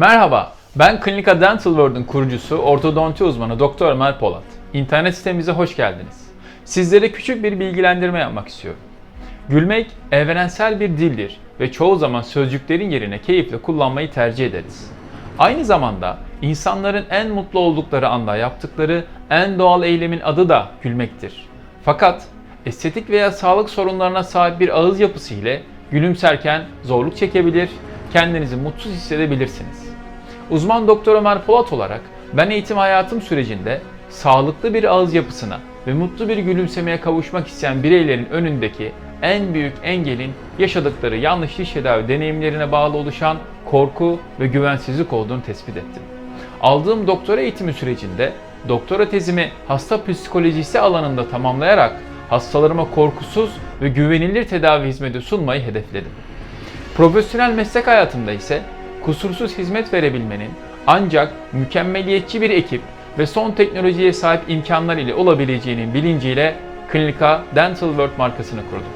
Merhaba, ben Klinika Dental World'un kurucusu, ortodonti uzmanı Doktor Ömer Polat. İnternet sitemize hoş geldiniz. Sizlere küçük bir bilgilendirme yapmak istiyorum. Gülmek evrensel bir dildir ve çoğu zaman sözcüklerin yerine keyifle kullanmayı tercih ederiz. Aynı zamanda insanların en mutlu oldukları anda yaptıkları en doğal eylemin adı da gülmektir. Fakat estetik veya sağlık sorunlarına sahip bir ağız yapısı ile gülümserken zorluk çekebilir, kendinizi mutsuz hissedebilirsiniz. Uzman Doktor Ömer Polat olarak ben eğitim hayatım sürecinde sağlıklı bir ağız yapısına ve mutlu bir gülümsemeye kavuşmak isteyen bireylerin önündeki en büyük engelin yaşadıkları yanlış diş tedavi deneyimlerine bağlı oluşan korku ve güvensizlik olduğunu tespit ettim. Aldığım doktora eğitimi sürecinde doktora tezimi hasta psikolojisi alanında tamamlayarak hastalarıma korkusuz ve güvenilir tedavi hizmeti sunmayı hedefledim. Profesyonel meslek hayatımda ise kusursuz hizmet verebilmenin ancak mükemmeliyetçi bir ekip ve son teknolojiye sahip imkanlar ile olabileceğinin bilinciyle Klinika Dental World markasını kurdum.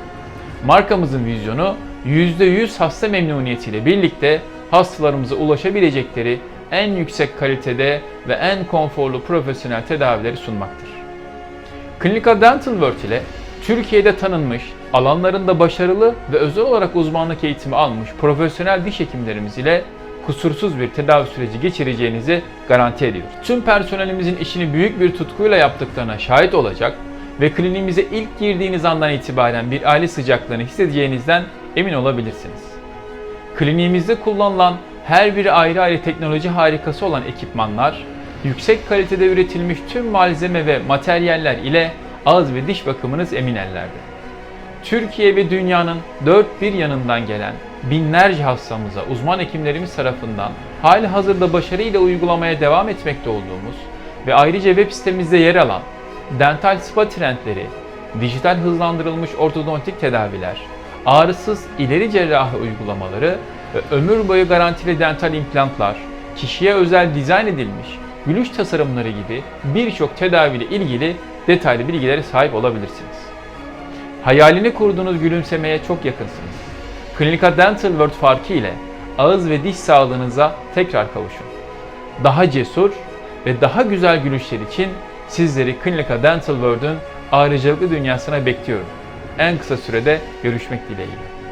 Markamızın vizyonu %100 hasta memnuniyetiyle birlikte hastalarımıza ulaşabilecekleri en yüksek kalitede ve en konforlu profesyonel tedavileri sunmaktır. Klinika Dental World ile Türkiye'de tanınmış, alanlarında başarılı ve özel olarak uzmanlık eğitimi almış profesyonel diş hekimlerimiz ile kusursuz bir tedavi süreci geçireceğinizi garanti ediyoruz. Tüm personelimizin işini büyük bir tutkuyla yaptıklarına şahit olacak ve kliniğimize ilk girdiğiniz andan itibaren bir aile sıcaklığını hissedeceğinizden emin olabilirsiniz. Kliniğimizde kullanılan her biri ayrı ayrı teknoloji harikası olan ekipmanlar, yüksek kalitede üretilmiş tüm malzeme ve materyaller ile ağız ve diş bakımınız emin ellerde. Türkiye ve dünyanın dört bir yanından gelen binlerce hastamıza uzman hekimlerimiz tarafından hali hazırda başarıyla uygulamaya devam etmekte olduğumuz ve ayrıca web sitemizde yer alan dental spa trendleri, dijital hızlandırılmış ortodontik tedaviler, ağrısız ileri cerrahi uygulamaları ve ömür boyu garantili dental implantlar, kişiye özel dizayn edilmiş gülüş tasarımları gibi birçok tedaviyle ilgili detaylı bilgilere sahip olabilirsiniz. Hayalini kurduğunuz gülümsemeye çok yakınsınız. Klinika Dental World farkı ile ağız ve diş sağlığınıza tekrar kavuşun. Daha cesur ve daha güzel gülüşler için sizleri Klinika Dental World'ün ayrıcalıklı dünyasına bekliyorum. En kısa sürede görüşmek dileğiyle.